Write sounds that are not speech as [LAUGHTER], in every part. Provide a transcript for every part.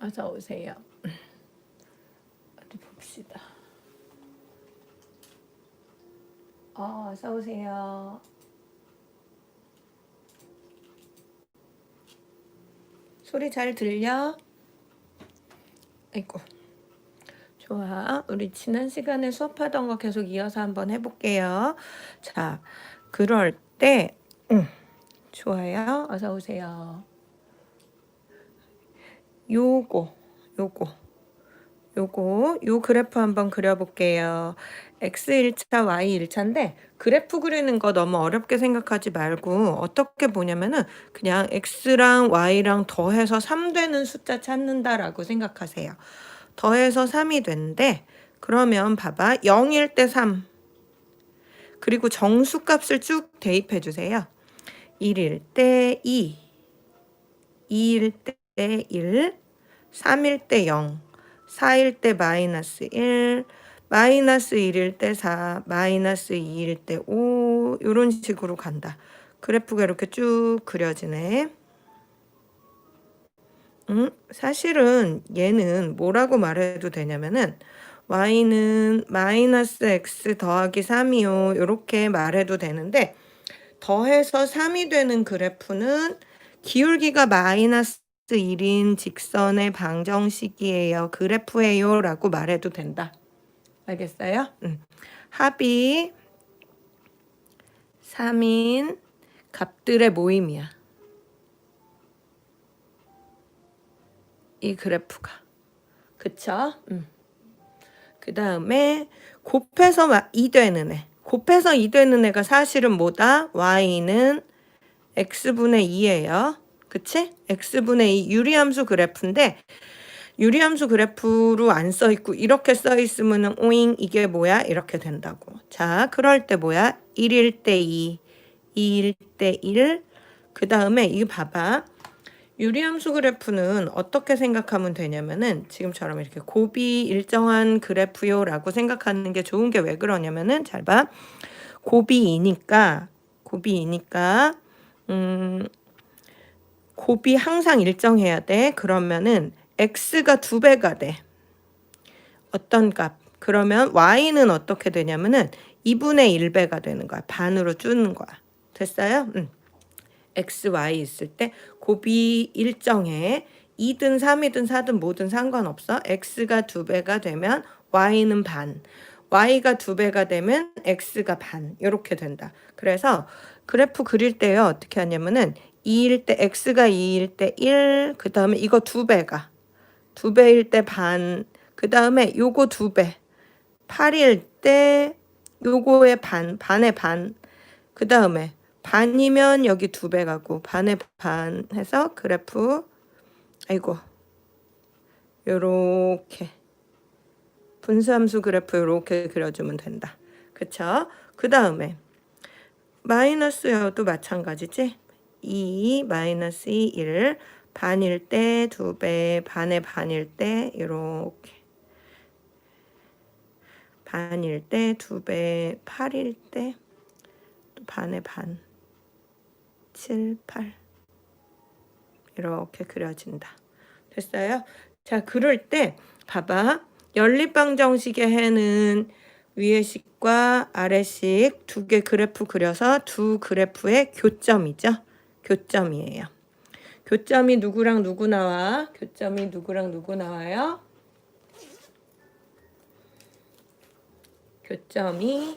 어서 오세요. 어디 봅시다. 어, 어서 오세요. 소리 잘 들려? 아이고. 좋아. 우리 지난 시간에 수업하던 거 계속 이어서 한번 해볼게요. 자, 그럴 때, 음, 좋아요. 어서 오세요. 요거, 요거, 요거, 요 그래프 한번 그려볼게요. x1차, y1차인데 그래프 그리는 거 너무 어렵게 생각하지 말고 어떻게 보냐면은 그냥 x랑 y랑 더해서 3 되는 숫자 찾는다라고 생각하세요. 더해서 3이 된대. 그러면 봐봐. 0일 때 3. 그리고 정수값을 쭉 대입해 주세요. 1일 때 2. 2일 때 1. 3일 때 0. 4일 때 마이너스 1. 마이너스 1일 때 4. 마이너스 2일 때 5. 이런 식으로 간다. 그래프가 이렇게 쭉 그려지네. 음, 사실은 얘는 뭐라고 말해도 되냐면은 y는 마이너스 x 더하기 3이요. 이렇게 말해도 되는데 더해서 3이 되는 그래프는 기울기가 마이너스 1인 직선의 방정식이에요. 그래프예요. 라고 말해도 된다. 알겠어요? 음. 합이 3인 값들의 모임이야. 이 그래프가. 그쵸? 음. 그 다음에 곱해서 2 되는 애. 곱해서 2 되는 애가 사실은 뭐다? y는 x분의 2예요. 그치? x분의 2 유리함수 그래프인데 유리함수 그래프로 안 써 있고 이렇게 써 있으면은 오잉 이게 뭐야? 이렇게 된다고. 자, 그럴 때 뭐야? 1일 때 2, 2일 때 1. 그 다음에 이거 봐봐. 유리함수 그래프는 어떻게 생각하면 되냐면은 지금처럼 이렇게 곱이 일정한 그래프요라고 생각하는 게 좋은 게 왜 그러냐면은 잘 봐. 곱이 2니까 곱이 2니까 음 곱이 항상 일정해야 돼. 그러면은 x가 두 배가 돼. 어떤 값? 그러면 y는 어떻게 되냐면은 2분의 1배가 되는 거야. 반으로 줄는 거야. 됐어요? 응. x, y 있을 때 곱이 일정해. 2든 3이든 4든 뭐든 상관없어. x가 두 배가 되면 y는 반. y가 두 배가 되면 x가 반. 이렇게 된다. 그래서 그래프 그릴 때요. 어떻게 하냐면은 2일 때 x가 2일 때 1, 그 다음에 이거 두 배가 두 배일 때 반, 그 다음에 요거 두 배, 8일 때 요거의 반, 반의 반, 그 다음에 반이면 여기 두 배 가고 반의 반 해서 그래프 아이고 요렇게 분수함수 그래프 요렇게 그려주면 된다. 그쵸? 그 다음에 마이너스여도 마찬가지지? 2 마이너스 2 1 반일 때 두 배, 반의 반일 때 이렇게 반일 때 두 배, 8일 때 반의 반, 7, 8 이렇게 그려진다. 됐어요? 자, 그럴 때 봐봐. 연립방 정식의 해는 위의 식과 아래 식 두 개 그래프 그려서 두 그래프의 교점이죠. 교점이에요. 교점이 누구랑 누구 나와? 교점이 누구랑 누구 나와요? 교점이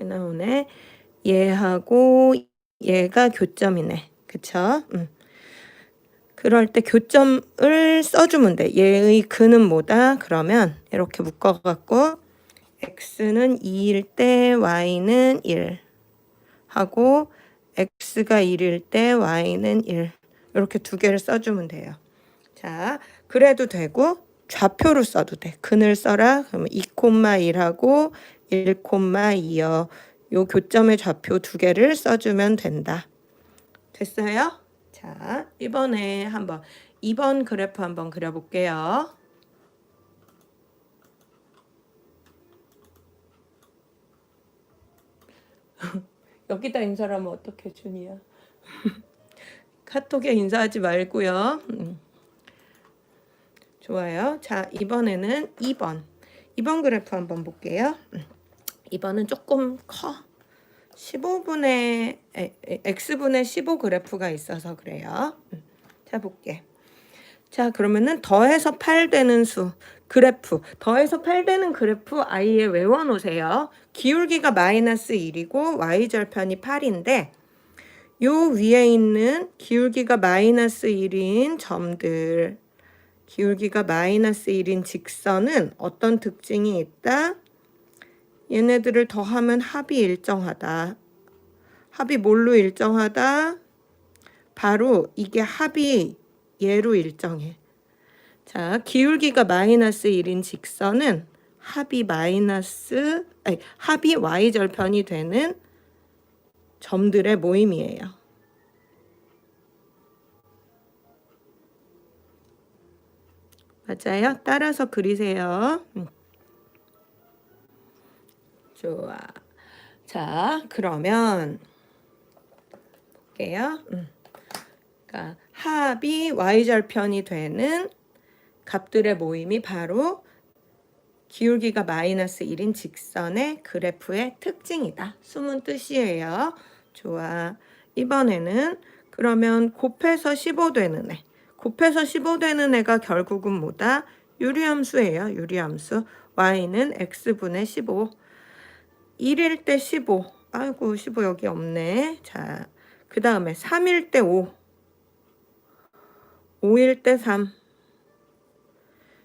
얘 나오네. 얘하고 얘가 교점이네. 그쵸? 음. 그럴 때 교점을 써주면 돼. 얘의 근은 뭐다? 그러면 이렇게 묶어갖고 x는 2일 때 y는 1 하고 x가 1일 때 y는 1 이렇게 두 개를 써주면 돼요. 자, 그래도 되고 좌표로 써도 돼. 근을 써라. 그러면 2,1하고 1,2요. 요 교점의 좌표 두 개를 써주면 된다. 됐어요? 자, 이번에 한번 2번 그래프 한번 그려볼게요. [LAUGHS] 여기다 인사를 하면 어떡해 준이야. [LAUGHS] 카톡에 인사하지 말고요. 음. 좋아요. 자 이번에는 2번. 2번 그래프 한번 볼게요. 음. 2번은 조금 커. 15분의 x분의 15 그래프가 있어서 그래요. 음. 자 볼게. 자 그러면은 더해서 8 되는 수 그래프 더해서 8 되는 그래프 아예 외워놓으세요. 기울기가 마이너스 1이고 y절편이 8인데 요 위에 있는 기울기가 마이너스 1인 점들 기울기가 마이너스 1인 직선은 어떤 특징이 있다? 얘네들을 더하면 합이 일정하다. 합이 뭘로 일정하다? 바로 이게 합이 얘로 일정해. 자, 기울기가 마이너스 1인 직선은 합이 마이너스, 아니, 합이 y절편이 되는 점들의 모임이에요. 맞아요? 따라서 그리세요. 음. 좋아. 자, 그러면 볼게요. 음. 그러니까 합이 y절편이 되는 값들의 모임이 바로 기울기가 마이너스 1인 직선의 그래프의 특징이다. 숨은 뜻이에요. 좋아. 이번에는 그러면 곱해서 15 되는 애. 곱해서 15 되는 애가 결국은 뭐다? 유리함수예요. 유리함수. y는 x분의 15. 1일 때 15. 아이고 15 여기 없네. 자, 그 다음에 3일 때 5. 5일 때 3.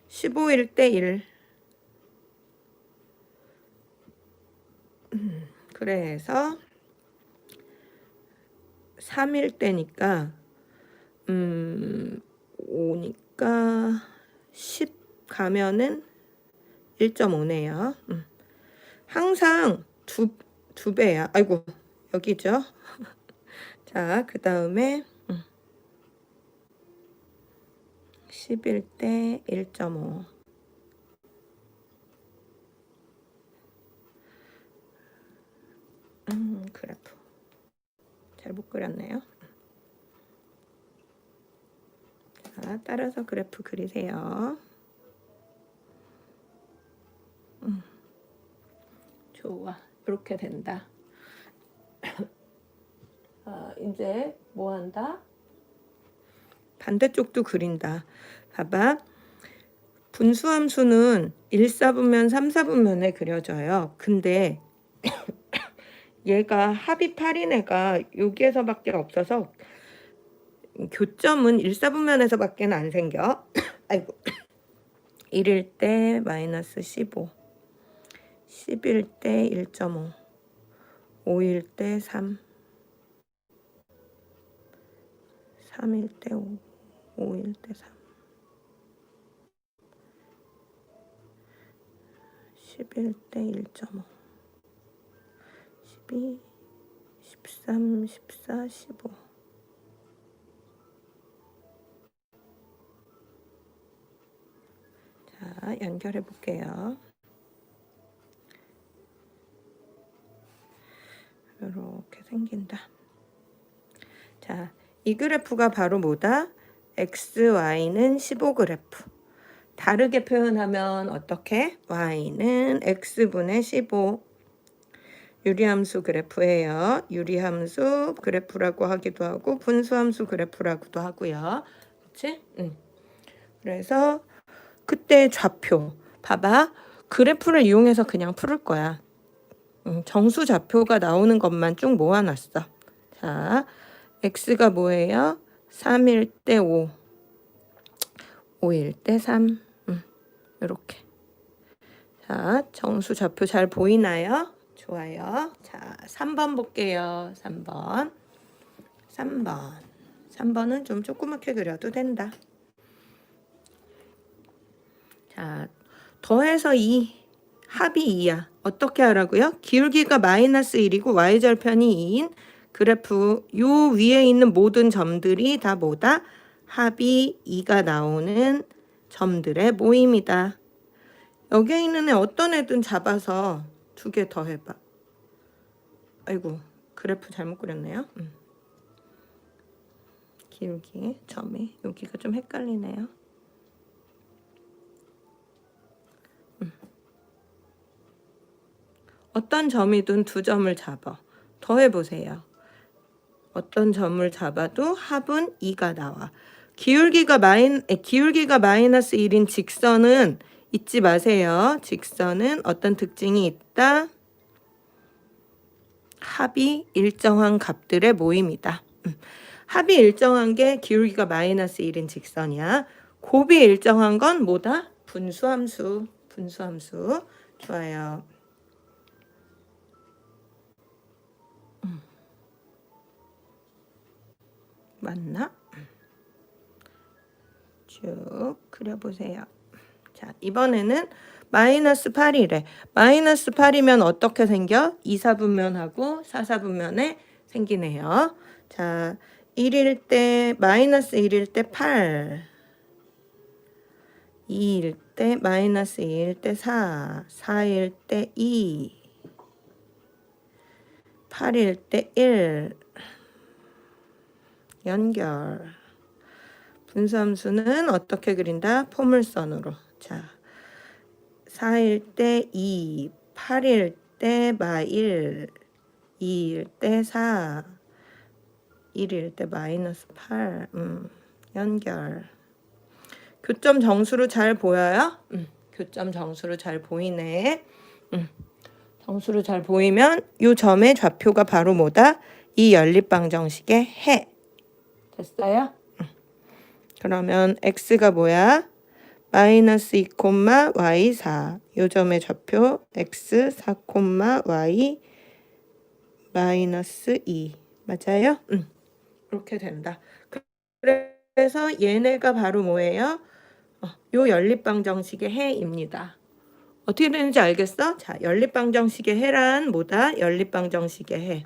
15일 때 1. 음, 그래서 3일 때니까 음 5니까 10 가면은 1.5네요. 음. 항상 두, 두 배야. 아이고 여기죠. [LAUGHS] 자, 그 다음에 10일 때 1.5. 음, 그래프. 잘 못 그렸네요. 자, 따라서 그래프 그리세요. 음, 좋아. 이렇게 된다. [COUGHS] 아, 이제 뭐 한다? 반대쪽도 그린다. 봐봐. 분수함수는 1, 4분면, 3, 4분면에 그려져요. 근데 [COUGHS] 얘가 합이 8인 애가 여기에서밖에 없어서 교점은 1, 4분면에서밖에 안 생겨. [COUGHS] 아이고. [COUGHS] 1일 때 마이너스 15. 10일 때 1.5. 5일 때 3. 3일 때 5. 5일 때 3. 11일 때 1.5. 12, 13, 14, 15. 자, 연결해 볼게요. 이렇게 생긴다. 자, 이 그래프가 바로 뭐다? XY는 15 그래프. 다르게 표현하면 어떻게? Y는 X분의 15. 유리함수 그래프예요. 유리함수 그래프라고 하기도 하고 분수함수 그래프라고도 하고요. 그렇지? 응. 그래서 그때 좌표 봐봐. 그래프를 이용해서 그냥 풀을 거야. 응, 정수 좌표가 나오는 것만 쭉 모아놨어. 자, x가 뭐예요? 3일 때 5, 5일 때 3. 음, 이렇게. 자, 정수 좌표 잘 보이나요? 좋아요. 자, 3번 볼게요. 3번. 3번. 3번은 좀 조그맣게 그려도 된다. 자, 더해서 2. 합이 2야. 어떻게 하라고요? 기울기가 마이너스 1이고 y절편이 2인 그래프 요 위에 있는 모든 점들이 다 뭐다? 합이 2가 나오는 점들의 모임이다. 여기에 있는 애 어떤 애든 잡아서 두 개 더 해봐. 아이고 그래프 잘못 그렸네요. 음. 기울기 점이 여기가 좀 헷갈리네요. 음. 어떤 점이든 두 점을 잡아 더 해 보세요. 어떤 점을 잡아도 합은 2가 나와. 기울기가 에, 기울기가 마이너스 1인 직선은 잊지 마세요. 직선은 어떤 특징이 있다? 합이 일정한 값들의 모임이다. 음. 합이 일정한 게 기울기가 마이너스 1인 직선이야. 곱이 일정한 건 뭐다? 분수함수. 분수함수. 좋아요. 맞나? 쭉 그려보세요. 자, 이번에는 마이너스 8이래. 마이너스 8이면 어떻게 생겨? 2, 4분면하고 4, 4분면에 생기네요. 자, 1일 때, 마이너스 1일 때 8. 2일 때, 마이너스 2일 때 4. 4일 때 2. 8일 때 1. 연결. 분수함수는 어떻게 그린다? 포물선으로. 자, 4일 때 2, 8일 때 마 1, 2일 때 4, 1일 때 마이너스 8. 음, 연결. 교점 정수로 잘 보여요? 음, 교점 정수로 잘 보이네. 음, 정수로 잘 보이면 이 점의 좌표가 바로 뭐다? 이 연립방정식의 해. 됐어요? 그러면 x가 뭐야? 마이너스 2, y 4. 요 점의 좌표 x 4, y 마이너스 2. 맞아요? 응. 이렇게 된다. 그래서 얘네가 바로 뭐예요? 어, 요 연립방 정식의 해입니다. 어떻게 되는지 알겠어? 자, 연립방 정식의 해란 뭐다? 연립방 정식의 해.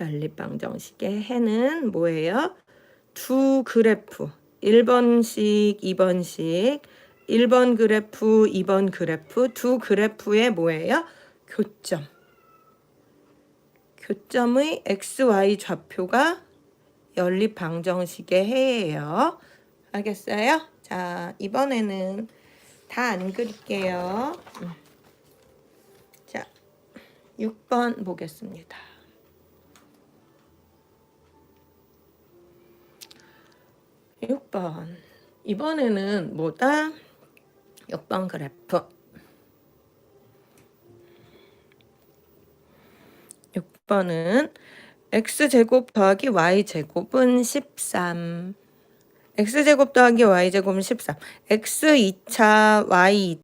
연립방정식의 해는 뭐예요? 두 그래프 1번씩 2번씩 1번 그래프 2번 그래프 두 그래프의 뭐예요? 교점 교점의 xy 좌표가 연립방정식의 해예요 알겠어요? 자 이번에는 다 안 그릴게요 음. 자 6번 보겠습니다 6번. 이번에는 뭐다? 6번 그래프. 6번은 x제곱 더하기 y제곱은 13. x제곱 더하기 y제곱은 13. x 2차, y